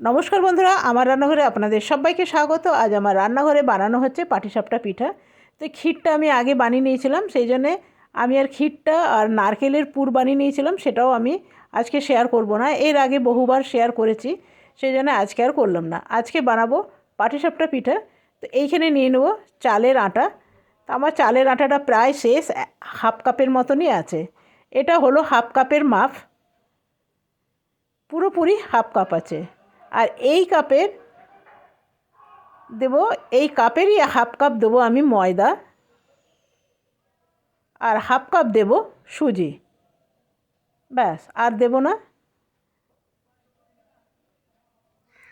নমস্কার বন্ধুরা, আমার রান্নাঘরে আপনাদের সবাইকে স্বাগত। আজ আমার রান্নাঘরে বানানো হচ্ছে পাটিসাপটা পিঠা। তো ক্ষীরটা আমি আগে বানিয়ে নিয়েছিলাম, সেই জন্যে আমি আর ক্ষীরটা আর নারকেলের পুর বানিয়ে নিয়েছিলাম, সেটাও আমি আজকে শেয়ার করব না। এর আগে বহুবার শেয়ার করেছি, সেই জন্য আজকে আর করলাম না। আজকে বানাবো পাটিসাপটা পিঠা। তো এইখানে নিয়ে নেব চালের আটা। তো আমার চালের আটাটা প্রায় শেষ, হাফ কাপের মতনই আছে। এটা হলো হাফ কাপের মাপ। পুরোপুরি হাফ কাপ আছে। আর এই কাপের দেব, এই কাপেরই হাফ কাপ দেবো আমি ময়দা। আর হাফ কাপ দেব সুজি। ব্যাস, আর দেব না।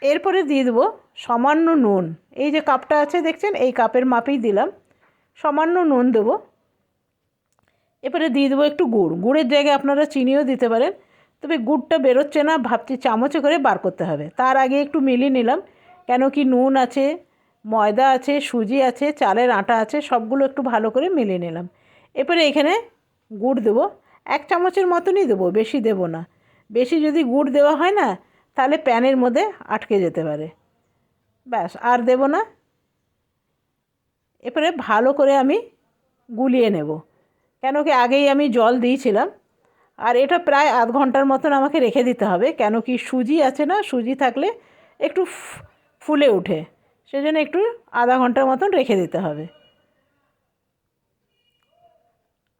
এরপরে দিয়ে দেবো সামান্য নুন। এই যে কাপটা আছে দেখছেন, এই কাপের মাপেই দিলাম। সামান্য নুন দেবো। এরপরে দিয়ে দেবো একটু গুড়। গুড়ের জায়গায় আপনারা চিনিও দিতে পারেন। তবে গুড়টা বেরোচ্ছে না, ভাবছি চামচে করে বার করতে হবে। তার আগে একটু মিলিয়ে নিলাম, কেন কি নুন আছে, ময়দা আছে, সুজি আছে, চালের আটা আছে, সবগুলো একটু ভালো করে মিলিয়ে নিলাম। এরপরে এখানে গুড় দেবো, এক চামচের মতনই দেবো, বেশি দেবো না। বেশি যদি গুড় দেওয়া হয় না, তাহলে প্যানের মধ্যে আটকে যেতে পারে। ব্যাস, আর দেব না। এরপরে ভালো করে আমি গুলিয়ে নেব। কেন কি আগেই আমি জল দিয়েছিলাম আর এটা প্রায় আধ ঘণ্টার মতন আমাকে রেখে দিতে হবে, কেন কি সুজি আছে না, সুজি থাকলে একটু ফুলে ওঠে। সেজন্য একটু আধা ঘণ্টার মতন রেখে দিতে হবে।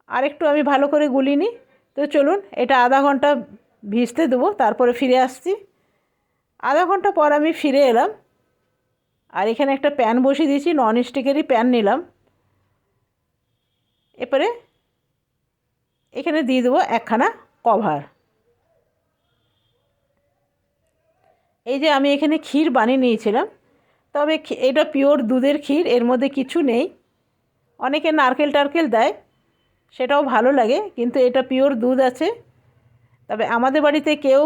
আর একটু আমি ভালো করে গুলিনি তো চলুন এটা আধা ঘণ্টা ভিজতে দেবো, তারপরে ফিরে আসছি। আধা ঘণ্টা পর আমি ফিরে এলাম, আর এখানে একটা প্যান বসিয়ে দিয়েছি, নন স্টিকেরই প্যান নিলাম। এরপরে এখানে দিয়ে দেবো একখানা কভার এই যে আমি এখানে ক্ষীর বানিয়ে নিয়েছিলাম, তবে এটা পিওর দুধের ক্ষীর, এর মধ্যে কিছু নেই। অনেকে নারকেল টারকেল দেয়, সেটাও ভালো লাগে, কিন্তু এটা পিওর দুধ আছে। তবে আমাদের বাড়িতে কেউ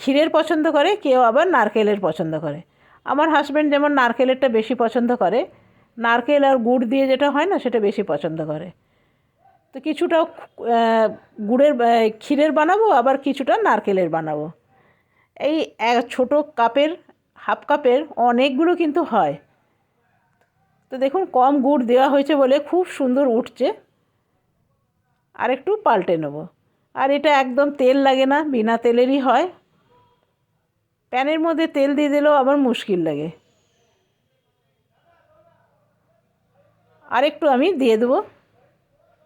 ক্ষীরের পছন্দ করে, কেউ আবার নারকেলের পছন্দ করে। আমার হাজব্যান্ড যেমন নারকেলেরটা বেশি পছন্দ করে, নারকেল আর গুড় দিয়ে যেটা হয় না, সেটা বেশি পছন্দ করে। তো কিছুটা গুড়ের ক্ষীরের বানাবো, আবার কিছুটা নারকেলের বানাবো। এই ছোটো কাপের, হাফ কাপের অনেকগুলো কিন্তু হয়। তো দেখুন, কম গুড় দেওয়া হয়েছে বলে খুব সুন্দর উঠছে। আর একটু পাল্টে নেব। আর এটা একদম তেল লাগে না, বিনা তেলেরই হয়। প্যানের মধ্যে তেল দিয়ে দিলেও আবার মুশকিল লাগে। আর একটু আমি দিয়ে দেবো।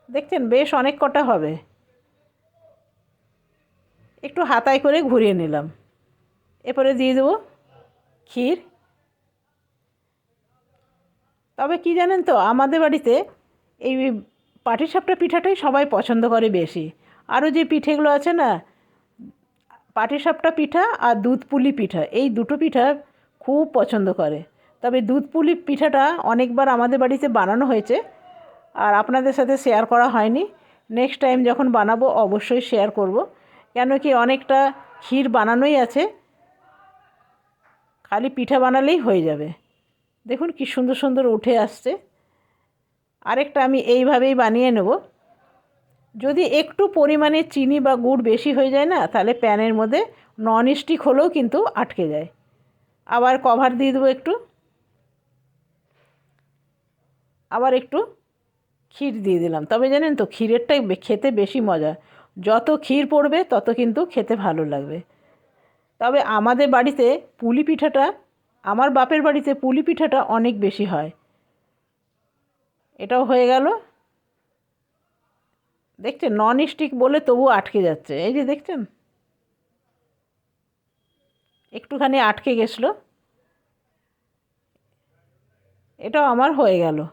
দেখছেন, বেশ অনেক কটা হবে। একটু হাতায় করে ঘুরিয়ে নিলাম। এরপরে দিয়ে দেবো ক্ষীর। তবে কি জানেন তো, আমাদের বাড়িতে এই পাটিসাপটা পিঠাটাই সবাই পছন্দ করে বেশি। আরও যে পিঠেগুলো আছে না পাটিসাপটা পিঠা আর দুধ পুলি পিঠা, এই দুটো পিঠা খুব পছন্দ করে। তবে দুধ পুলি পিঠাটা অনেকবার আমাদের বাড়িতে বানানো হয়েছে। আর আপনাদের সাথে শেয়ার করা হয়নি। নেক্সট টাইম যখন বানাবো, অবশ্যই শেয়ার করব। কেন কি অনেকটা ক্ষীর বানানোই আছে। খালি পিঠা বানালেই হয়ে যাবে। দেখুন কি সুন্দর সুন্দর উঠে আসছে। আরেকটা আমি এইভাবেই বানিয়ে নেব। যদি একটু পরিমাণে চিনি বা গুড় বেশি হয়ে যায় না, তাহলে প্যানের মধ্যে নন স্টিক হলেও কিন্তু আটকে যায়। আবার কভার দিয়ে দেবো একটু। আবার একটু ক্ষীর দিয়ে দিলাম। তবে জানেন তো, ক্ষীরেরটাই খেতে বেশি মজা। যত ক্ষীর পড়বে, তত কিন্তু খেতে ভালো লাগবে। তবে আমাদের বাড়িতে পুলি পিঠাটা, আমার বাপের বাড়িতে পুলি পিঠাটা অনেক বেশি হয়। এটাও হয়ে গেল। দেখছেন নন স্টিক বলে তবু আটকে যাচ্ছে। এই যে দেখছেন? একটুখানি আটকে গেছিল। এটাও আমার হয়ে গেল।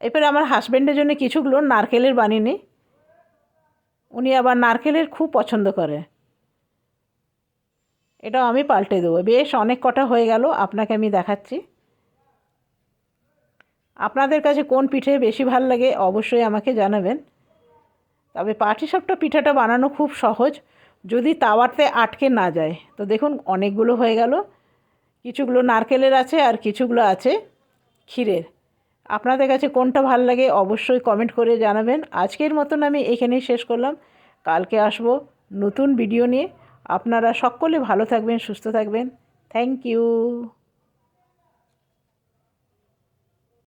এরপরে আমার হাজব্যান্ডের জন্য কিছুগুলো নারকেলের বানিয়ে নিই উনি আবার নারকেলের খুব পছন্দ করে। এটাও আমি পাল্টে দেবো। বেশ, অনেক কটা হয়ে গেল, আপনাকে আমি দেখাচ্ছি। আপনাদের কাছে কোন পিঠে বেশি ভালো লাগে অবশ্যই আমাকে জানাবেন। তবে পাটিসাপটা পিঠাটা বানানো খুব সহজ, যদি তাওয়াতে আটকে না যায়। তো দেখুন, অনেকগুলো হয়ে গেল। কিছুগুলো নারকেলের আছে আর কিছুগুলো আছে ক্ষীরের। আপনাদের কাছে কোনটা ভালো লাগে অবশ্যই কমেন্ট করে জানাবেন। আজকের মতন আমি এখানেই শেষ করলাম। কালকে আসব নতুন ভিডিও নিয়ে। আপনারা সকলে ভালো থাকবেন, সুস্থ থাকবেন। Thank you